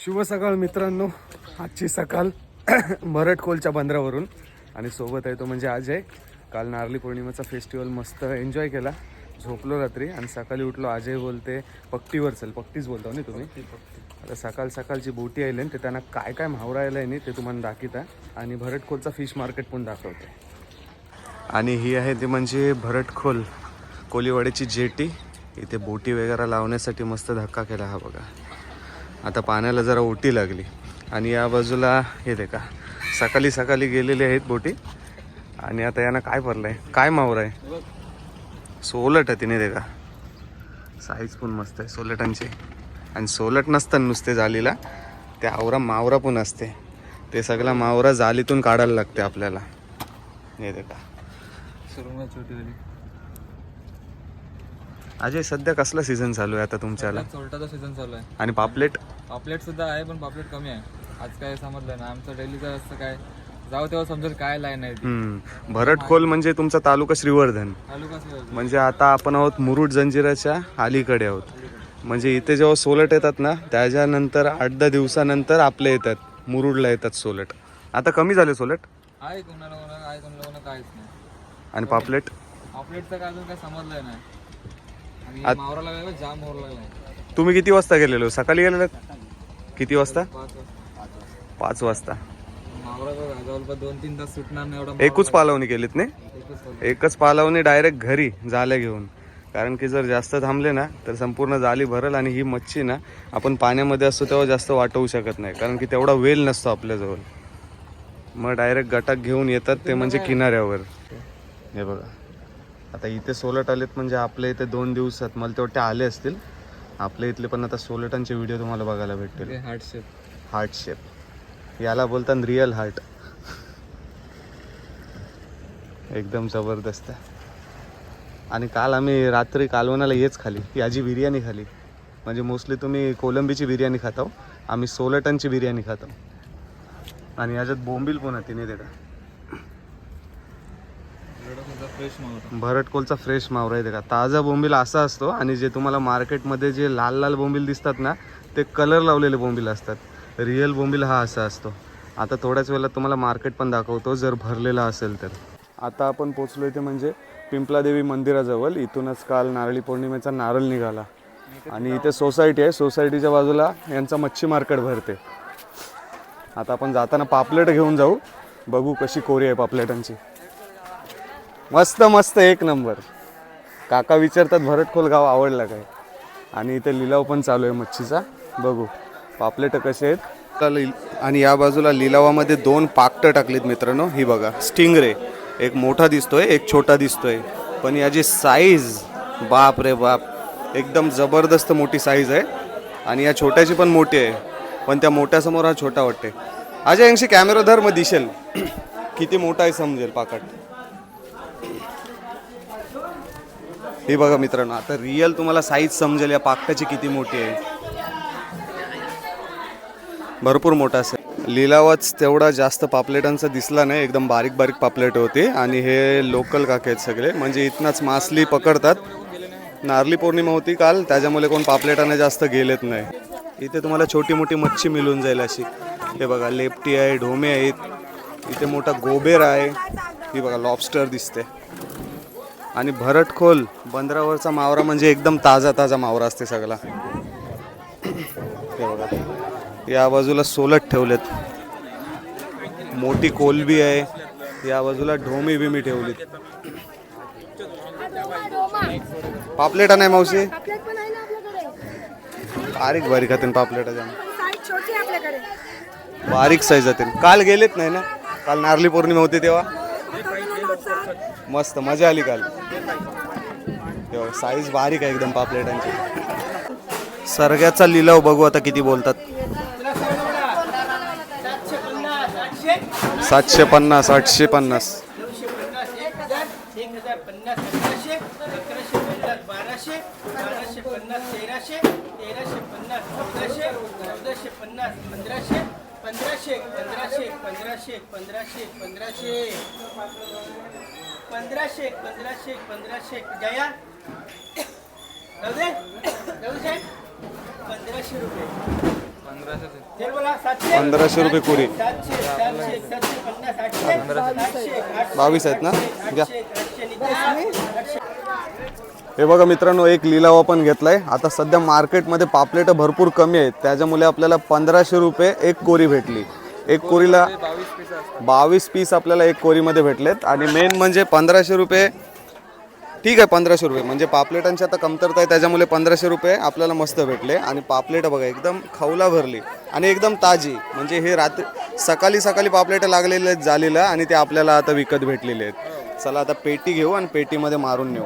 शुभ सकाळ मित्रांनो. आजची सकाळ मरटकोलच्या बंदरावरून. आणि सोबत आहे तो म्हणजे अजय. काल नारळी पौर्णिमेचा फेस्टिवल मस्त एन्जॉय केला. झोपलो रात्री आणि सकाळी उठलो. अजय बोलते पट्टीवर चल पट्टीच बोलतो ना तुम्ही? आता सकाळ सकाळची बोटी आली ते त्यांना काय काय म्हावरायला आहे ते तुम्हाला दाखवता आणि भरटखोलचा फिश मार्केट पण दाखवते आणि ही आहे ती म्हणजे भरटखोल कोलीवाड्याची जेटी. इथे बोटी वगैरे लावण्यासाठी मस्त धक्का केला हा बघा. आता पाण्याला जरा ओटी लागली. आणि या बाजूला हे दे का सकाळी सकाळी गेलेली आहेत बोटी. आणि आता यांना काय भरलंय काय मावर आहे? सोलट आहे तिने दे का साईज पण मस्त आहे सोलटांची. आणि सोलट नसतं नुसते जालीला ते आवरा मावरा पण असते. ते सगळा मावरा जालीतून काढायला लागते आपल्याला. हे देखा. सुरुवात अजय सध्या कसला सीझन चालू आहे आता तुमच्याला? चोलटाचा सीझन चालू आहे. आणि पापलेट? पापलेट सुद्धा आहे पण पापलेट कमी आहे. आज काय समजलं ना आमचं डेलीचं असं काय. जाऊ तेव्हा समजेल काय लाईन आहे भरटखोल म्हणजे तुमचा तालुका श्रीवर्धन. तालुका असं म्हणजे आता आपण आहोत मुरुड जंजिराच्या अलीकडे आहोत. म्हणजे इथे जेव्हा सोलट येतात ना त्याच्यानंतर आठ दहा दिवसानंतर आपले येतात. मुरुडला येतात सोलट. आता कमी झाले सोलट? आहे कोणाला कोणाला आहे कोणाला कोणाला काहीच नाही. आणि पापलेट? पापलेटचं काय अजून काय समजलंय नाही. आत- मावरा लागला जाम मावरा लागलाय तुम्ही किती वाजता गेलेलो? सकाळी गेलेलो किती वाजता? पाच वाजता. पाच वाजता. मावरा बघा जवळपास दोन तीन तास सुटणार नाही एवढा एकूच पालवणी केलीत नाही? एकच. एकच पालवणी डायरेक्ट घरी जाल्या घेऊन. कारण की जर जास्त थांबले ना तर संपूर्ण जाली भरल आणि ही मच्छी ना आपण पाण्यामध्ये असतो तेव्हा जास्त वाटवू शकत नाही. कारण की तेवढा वेल नसतो आपल्याजवळ. मग डायरेक्ट गटाक घेऊन येतात ते म्हणजे किनाऱ्यावर. हे बघा. आता इथे सोलट आलेत म्हणजे आपल्या इथे दोन दिवसात मला तेवढे आले असतील. आपल्या इथले पण आता सोलटांचे व्हिडिओ तुम्हाला बघायला भेटतील. ते हार्ट शेप हार्ट शेप याला बोलतात रिअल हार्ट एकदम जबरदस्त आहे. आणि काल आम्ही रात्री कालवणाला हेच खाली याची बिर्याणी खाली. म्हणजे मोस्टली तुम्ही कोलंबीची बिर्याणी खाताव आम्ही सोलटनची बिर्याणी खातो आणि याच्यात बोंबील पण आहे तिने देता. भरट कोलचा फ्रेश मावरा भरटकोलचा फ्रेश आहे का ताजा बोंबील असा असतो आणि जे तुम्हाला मार्केटमध्ये जे लाल लाल बोंबील दिसतात ना ते कलर लावलेले बोंबील असतात. रिअल बोंबील हा असा असतो. आता थोड्याच वेळात तुम्हाला मार्केट पण दाखवतो जर भरलेला असेल तर. आता आपण पोचलो इथे म्हणजे पिंपलादेवी मंदिराजवळ. इथूनच काल नारळी पौर्णिमेचा नारळ निघाला. आणि इथे सोसायटी आहे. सोसायटीच्या बाजूला यांचा मच्छी मार्केट भरते. आता आपण जाताना पापलेट घेऊन जाऊ. बघू कशी कोरी आहे पापलेटांची. मस्त मस्त एक नंबर. काका विचारतात भरटखोल गाव आवडला काय? आणि इथे लिलाव पण चालू आहे मच्छीचा. बघू पापलेट कसे आहेत? का लिल- आणि या बाजूला लिलावामध्ये दोन पाकटं टाकलीत मित्रांनो ही बघा. स्टिंगरे. एक मोठा दिसतोय एक छोटा दिसतोय. पण याची साईज बाप रे बाप एकदम जबरदस्त मोठी साईज आहे. आणि या छोट्याची पण मोठी आहे. पण त्या मोठ्यासमोर हा छोटा वाटते अजय यांशी कॅमेरा धर मग दिसेल. किती मोठा आहे समजेल पाकट. हे बघा मित्रांनो आता रिअल तुम्हाला साईज समजेल या पाकटाची किती मोठी आहे. भरपूर मोठा असेल. लिलावच तेवढा जास्त पापलेटांचा दिसला नाही एकदम बारीक बारीक पापलेट होते. आणि हे लोकल काके आहेत सगळे. म्हणजे इथनंच मासली पकडतात. नारली पौर्णिमा होती काल त्याच्यामुळे कोण पापलेटाने जास्त गेलेत नाही. इथे तुम्हाला छोटी मोठी मच्छी मिळून जाईल अशी. हे बघा लेपटी आहे ढोमे आहेत. इथे मोठा गोबेर आहे. ही बघा लॉबस्टर दिसते. आणि भरटखोल बंदरावरचा मावरा म्हणजे एकदम ताजा ताजा मावरा असते सगळा. या बाजूला सोलट ठेवलेत. मोठी कोलबी आहे. या बाजूला ढोमी बिमी ठेवलीत. पापलेटा नाही मावशी? बारीक बारीक हातीन पापलेटा साईज बारीक साईज जातील काल गेलेत नाही ना? काल नारली पौर्णिमा होती तेव्हा? मस्त मजा आली काल. साईज बारीक आहे एकदम पापलेटांची. सरग्याचा लिलाव बघू आता किती बोलतात. सातशे पन्नास आठशे पन्नास. पंधराशे पंधराशे पंधराशे पंधराशे पंधराशे पंधराशे पंधराशे. पंधराशे पंधराशे पंधराशे. जया? पंधराशे रुपये. पंधराशे बोला सातशे? पंधराशे रुपये कोरी. सातशे सातशे सातशे पन्नास आठशे? आठशे आठशे बावीस आहेत ना? घ्या आठशे आठशे निघते आठशे हे बघा मित्रांनो एक लिलाव आपण घेतलाय. आता सध्या मार्केटमध्ये पापलेट भरपूर कमी आहेत. त्याच्यामुळे आपल्याला पंधराशे रुपये एक कोरी भेटली. एक कोरीला बावीस पीस आपल्याला एक कोरीमध्ये भेटलेत. आणि मेन म्हणजे पंधराशे रुपये ठीक आहे पंधराशे रुपये. म्हणजे पापलेटांची आता कमतरता आहे त्याच्यामुळे पंधराशे रुपये आपल्याला मस्त भेटले. आणि पापलेटं बघा एकदम खवला भरली. आणि एकदम ताजी. म्हणजे हे रात्री सकाळी सकाळी पापलेटं लागलेले आहेत झालेलं आणि ते आपल्याला आता विकत भेटलेले आहेत. चला आता पेटी घेऊ आणि पेटीमध्ये मारून नेऊ.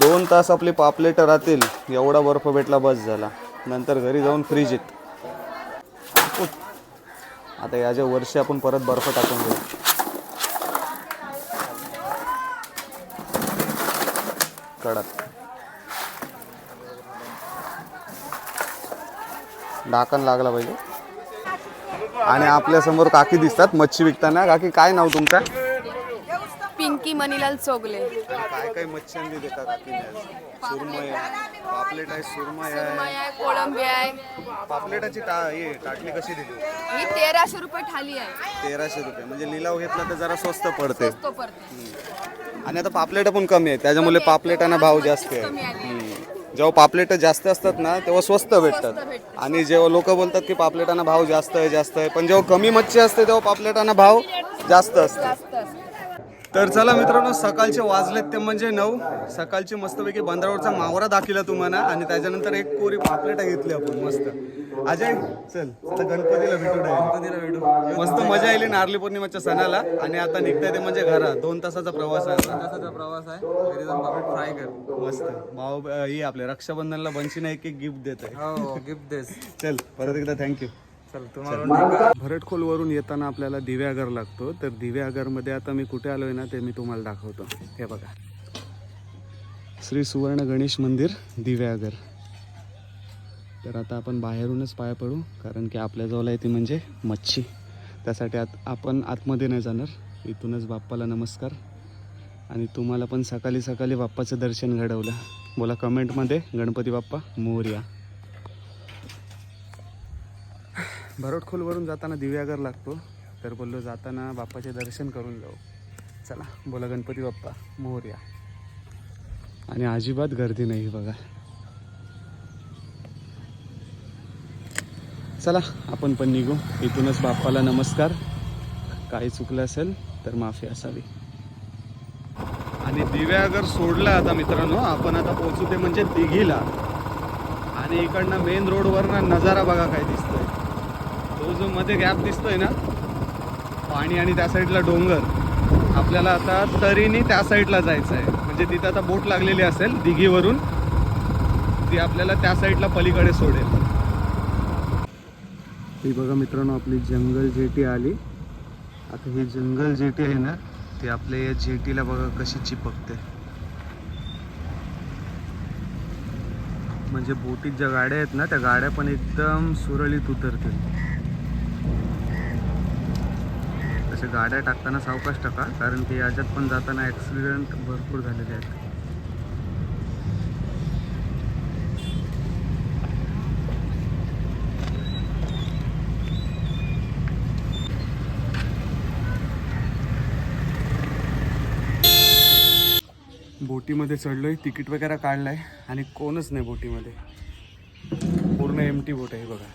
दोन तास आपली पापलेट राहतील. एवढा बर्फ भेटला बस झाला. नंतर घरी जाऊन फ्रीज येत. आता याच्या वर्षी आपण परत बर्फ टाकून घेऊ कडक. डाकण लागला पाहिजे. आणि आपल्यासमोर काकी दिसतात मच्छी विकताना. काकी काय नाव तुमचं? पिंकी मनीलाल चोगले. काय काय मच्छी आणली देता काकीने सुरमय पापलेट आहे सुरमय आहे. कोळंबी आहे. पापलेटाची टा हे टाकली कशी दिली? ही तेराशे रुपये थाली आहे. तेराशे रुपये. म्हणजे लिलाव घेतला तर जरा स्वस्त पडते. आणि आता पापलेट पण कमी आहे त्याच्यामुळे पापलेटांना भाव जास्त आहे. जेव्हा पापलेट जास्त असतात ना तेव्हा स्वस्त भेटतात. आणि जेव्हा लोक बोलतात की पापलेटांना भाव जास्त आहे जास्त आहे पण जेव्हा कमी मच्छी असते तेव्हा पापलेटांना भाव जास्त असते. जास्त असते. तर चला मित्रांनो सकाळचे वाजलेत ते म्हणजे नऊ. सकाळची मस्तपैकी बंदरावरचा मावरा दाखिला तुम्हाला आणि त्याच्यानंतर एक कोरी पापलेटा घेतली आपण मस्त. अजय चल आता गणपतीला भेटू गणपतीला भेटू. मस्त मजा येईल नारली पौर्णिमेच्या सणाला आणि आता निघताय ते म्हणजे घरा दोन तासाचा प्रवास आहे. आता. तासाचा प्रवास आहे. घरी जाऊन पापलेट फ्राय कर. मस्त. भाऊ ही आपल्या रक्षाबंधनला बंशीने एक एक गिफ्ट देत आहे हो गिफ्ट देस. चल परत एकदा थँक्यू चल तुम्हाला भरटखोलवरून येताना आपल्याला दिव्यागर लागतो तर दिव्यागरमध्ये आता मी कुठे आलोय ना ते मी तुम्हाला दाखवतो. हे बघा. श्री सुवर्ण गणेश मंदिर दिव्यागर तर आता आपण बाहेरूनच पाया पडू कारण की आपल्याजवळ आहे ती म्हणजे मच्छी. त्यासाठी आत आपण आतमध्ये नाही जाणार. इथूनच बाप्पाला नमस्कार. आणि तुम्हाला पण सकाळी सकाळी बाप्पाचं दर्शन घडवलं. बोला कमेंटमध्ये गणपती बाप्पा मोर्या. भरटखोलवरून जाताना दिव्यागर लागतो. तर बोललो जाताना बाप्पाचे दर्शन करून जाऊ. चला बोला गणपती बाप्पा मोर्या आणि अजिबात गर्दी नाही बघा. चला आपण पण निघू. इथूनच बाप्पाला नमस्कार. काही चुकलं असेल तर माफी असावी. आणि दिव्यागर सोडला आता मित्रांनो. आपण आता पोहोचू ते म्हणजे दिघीला. आणि इकडनं मेन रोडवरनं नजारा बघा काय दिसतोय. तो जो मध्ये गॅप दिसतोय ना पाणी आणि त्या साईडला डोंगर आपल्याला आता तरीने त्या साईडला जायचं आहे म्हणजे तिथं आता बोट लागलेली असेल दिघीवरून ती आपल्याला त्या साईडला पलीकडे सोडेल. ही बघा मित्रांनो आपली जंगल जेटी आली. आता ही जंगल जेटी आहे ना ती आपल्या या जेटीला बघा कशी चिपकते. म्हणजे बोटीत ज्या गाड्या आहेत ना त्या गाड्या पण एकदम सुरळीत उतरतील. असे गाड्या टाकताना सावकाश टाका कारण की याच्यात पण जाताना ॲक्सिडेंट भरपूर झालेले आहेत. बोटीमध्ये चढलोय तिकीट वगैरे काढलंय आणि कोणच नाही बोटीमध्ये. पूर्ण एम टी बोट आहे बघा.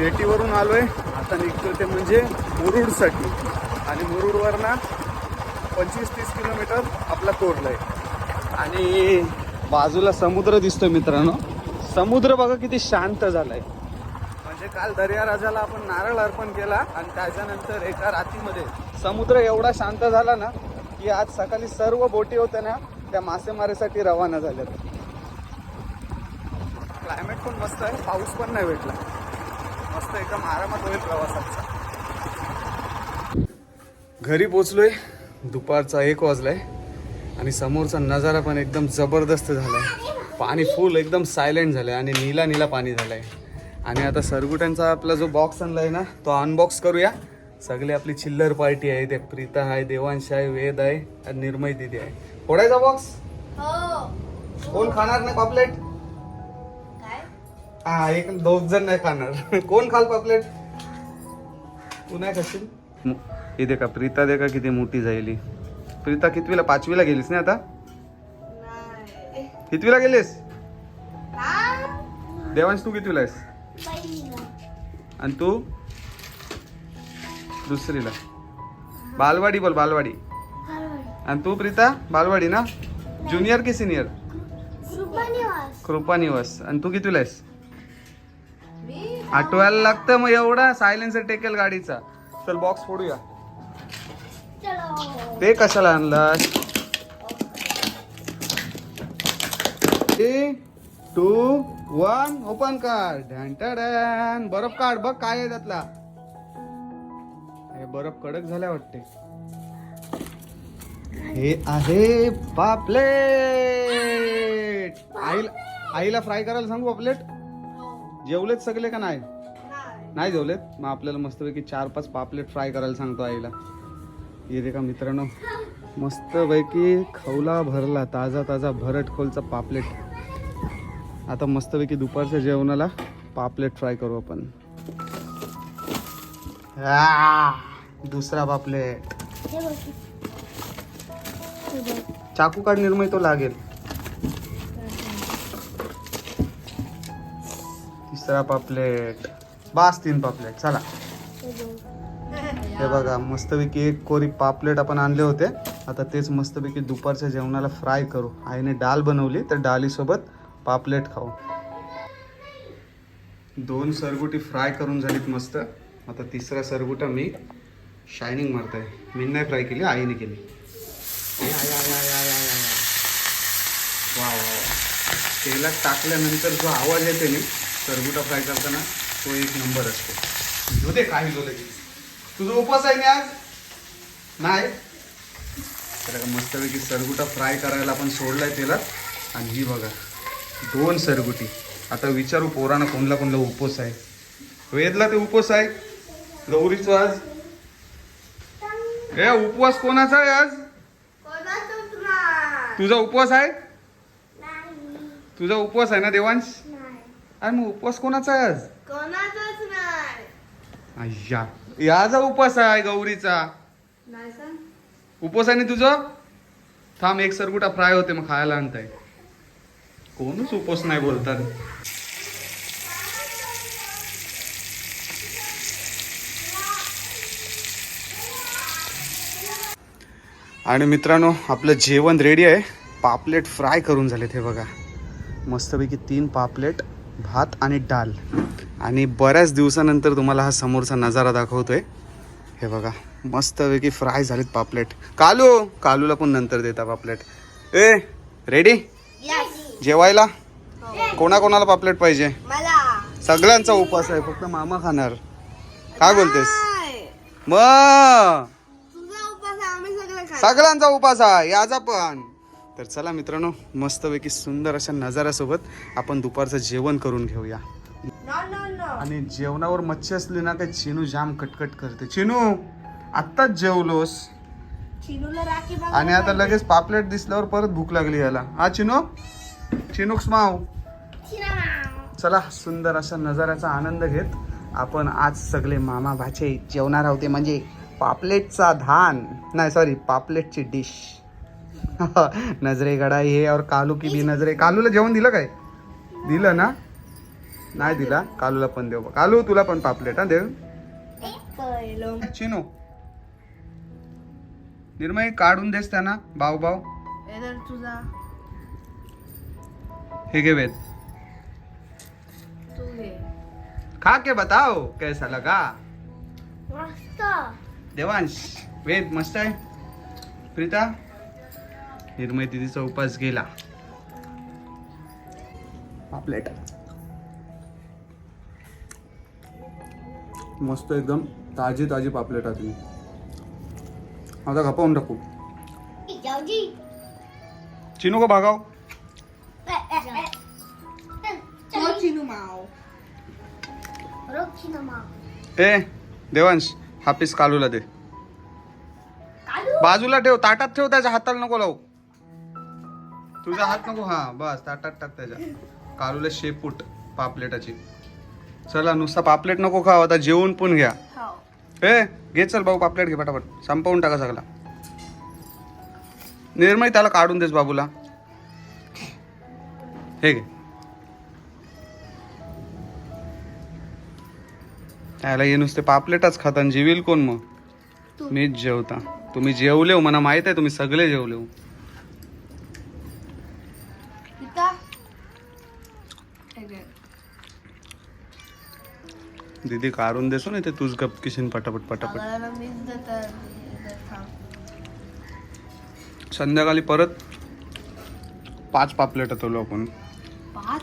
Woo! जेटीवरून आलोय. आता निघतोय ते म्हणजे मुरुडसाठी. आणि मुरुडवर ना पंचवीस तीस किलोमीटर आपला तोडलाय. आणि बाजूला समुद्र दिसतोय मित्रांनो. समुद्र बघा किती शांत झालाय. म्हणजे म्हणजे काल दर्या राजाला आपण नारळ अर्पण केला आणि त्याच्यानंतर एका रात्रीमध्ये समुद्र एवढा शांत झाला ना की आज सकाळी सर्व बोटी होत्या ना त्या मासेमारीसाठी रवाना झाल्यात. क्लायमेट पण मस्त आहे. पाऊस पण नाही भेटला. मस्त एकदम आरामात होईल प्रवासाचा घरी पोचलोय दुपारचा एक वाजलाय. आणि समोरचा नजारा पण एकदम जबरदस्त झालाय. पाणी फुल एकदम सायलेंट झालंय आणि नीला नीला पाणी झालंय. आणि आता सरगुट्यांचा आपला जो बॉक्स आणलाय ना तो अनबॉक्स करूया. सगळी आपली चिल्लर पार्टी आहे ते प्रीता आहे देवांश आहे वेद आहे आणि निर्मय दिदी आहे. फोडायचा बॉक्स कोण खाणार नाही पापलेट? हा एक दोन जण नाही खाणार. कोण खाल पापलेट? तू नाही खाशील? हे दे का प्रीता दे का किती मोठी झाली प्रीता कितवीला पाचवीला गेलीस ना आता? कितवीला गेलीस? देवांश तू कितवीला आहेस? आणि तू? दुसरीला. बालवाडी बोल बालवाडी. आणि तू प्रीता? बालवाडी ना? ज्युनियर की सिनियर कृपा निवास आणि तू कितवीला आहेस? आठवायला लागतं मग एवढा? सायलेन्सर टेकेल गाडीचा. चल बॉक्स फोडूया. ते कशाला आणलास? थ्री टू वन ओपन कर ढॅन बर्फ काढ बघ काय आहे त्यातला. हे बर्फ कडक झाल्या वाटते. हे आहे पापलेट. आईला आईला फ्राय करायला सांगू पापलेट? जेवलेत सगळे का नाही? नाही. जेवलेत? मग आपल्याला मस्तपैकी चार पाच पापलेट फ्राय करायला सांगतो आईला. येते का मित्रांनो मस्तपैकी खवला भरला ताजा ताजा भरट खोलचा पापलेट. आता मस्तपैकी दुपारच्या जेवणाला पापलेट फ्राय करू आपण. दुसरा पापलेट. चाकू काढ निर्मय तो लागेल. सतरा पापलेट बास तीन पापलेट. चला. हे बघा मस्तपैकी एक कोरी पापलेट आपण आणले होते. आता तेच मस्तपैकी दुपारच्या जेवणाला फ्राय करू. आईने डाल बनवली तर डालीसोबत पापलेट खाऊ. दोन सरगुटी फ्राय करून झालीत मस्त. आता तिसरा सरगुटा मी शायनिंग मारताय. मी नाही फ्राय केली आईने केली. वा वा वा. तेलात टाकल्यानंतर जो आवाज येते ना सरगुटा फ्राय करताना तो एक नंबर असतो. होते काही जो लगेच तुझा उपवास आहे ना आज? नाही? तर का मस्तपैकी सरगुटा फ्राय करायला आपण सोडलाय तेलात आणि ही बघा दोन सरगुटी. आता विचारू पोरानं कोणला कोणला उपवास आहे. वेदला ते उपवास आहे. गौरीचं आज? ए उपवास कोणाचा आहे आज? तुझा उपवास आहे? तुझा उपवास आहे ना देवांश? अरे मग उपवास कोणाचा आहे आज कोणाचाच नाही. अय्या याचा उपवास आहे गौरीचा. उपवास आहे ना तुझं? थांब एक सरगुटा फ्राय होते मग खायला आणताय. कोणच उपवास नाही बोलतात. आणि मित्रांनो आपलं जेवण रेडी आहे. पापलेट फ्राय करून झालेत हे बघा. मस्तपैकी तीन पापलेट भात आणि डाल. आणि बऱ्याच दिवसानंतर तुम्हाला हा समोरचा नजारा दाखवतोय. हे बघा मस्तपैकी फ्राय झालेत पापलेट. कालू कालूला पण नंतर देता पापलेट. ए रेडी जेवायला? कोणाकोणाला पापलेट पाहिजे? सगळ्यांचा उपवास आहे फक्त मामा खाणार. काय बोलतेस? मग. उपास सगळ्यांचा उपास आहे याचा पण. तर चला मित्रांनो मस्तपैकी सुंदर अशा नजाऱ्यासोबत आपण दुपारचं जेवण करून घेऊया. आणि जेवणावर मच्छी असली ना काही चिनू जाम कटकट करते. चिनू आत्ताच जेवलोस. चिनूला राखी बघ आणि आता लगेच पापलेट दिसल्यावर परत भूक लागली याला. हा चिनू? चिनूक्स माव. चला सुंदर अशा नजाऱ्याचा आनंद घेत आपण आज सगळे मामा भाचे जेवणार होते म्हणजे पापलेटचा धान. नाही सॉरी पापलेटची डिश नजरे गडाई हे और कालू की बी नजरे. कालूला जेवण दिलं काय? दिलं ना? नाही दिला. कालूला पण देऊ कालू तुला पण पापलेट हा देव चिनू. निर्मय काढून देस त्यांना. बाव बाव तुझा. हे घे वेद. खा के बताओ कैसा लगा? मस्त. देवांश वेद मस्त आहे. प्रीता? निर्मय दिदीचा उपास गेला. पापलेट मस्त एकदम ताजी ताजी पापलेट आहे तुम्ही आता खपावून टाकू. चिनू को भागाव? ए देवांश हा पीस कालूला दे. बाजूला ठेव ताटात ठेव त्याच्या हाताला नको लावू. तुझा हात नको हा बस ताटात टाक त्याच्या. कालूला शेपूट पापलेटाची. चला नुसता पापलेट नको खाव आता जेवून पण घ्या. हो ए घे चल भाऊ पापलेट घे पटापट. संपवून टाका सगळा. निर्मय त्याला काढून देस बाबूला. हे घे. त्याला हे नुसते पापलेटच खाता आणि जेवील कोण मग? मीच जेवता. तुम्ही जेवले हो मला माहीत आहे तुम्ही सगळे जेवले हो पिता हे घे. दीदी काढून देसो ना ते तुझ गपकिशीन पटापट पटापट. सगळ्यांना मीच देतात थांब. संध्याकाळी परत पाच पापलेट ठेवलो आपण. पाच?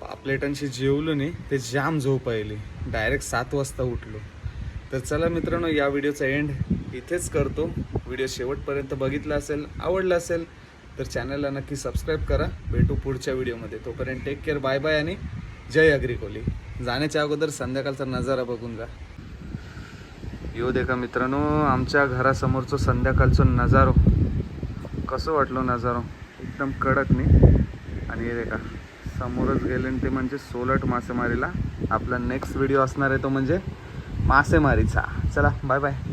पापलेटांशी जेवलो नाही ते जाम झोप आली डायरेक्ट सात वाजता उठलो. तर चला मित्रांनो या व्हिडिओचा एंड इथेच करतो. व्हिडिओ शेवटपर्यंत बघितला असेल आवडला असेल तर चॅनलला नक्की सबस्क्राईब करा. भेटू पुढच्या व्हिडिओमध्ये तोपर्यंत टेक केअर बाय बाय आणि जय अग्रिकोली जाण्याच्या अगोदर संध्याकाळचा नजारा बघून जा. येऊ दे का मित्रांनो आमच्या घरासमोरचं संध्याकाळचं नजारो. कसं वाटलं नजारो? एकदम कडक नाही आणि हे देखा समोरच गेले ते म्हणजे सोलट मासेमारीला. आपला नेक्स्ट व्हिडिओ असणार आहे तो म्हणजे मासेमारीचा. चला बाय बाय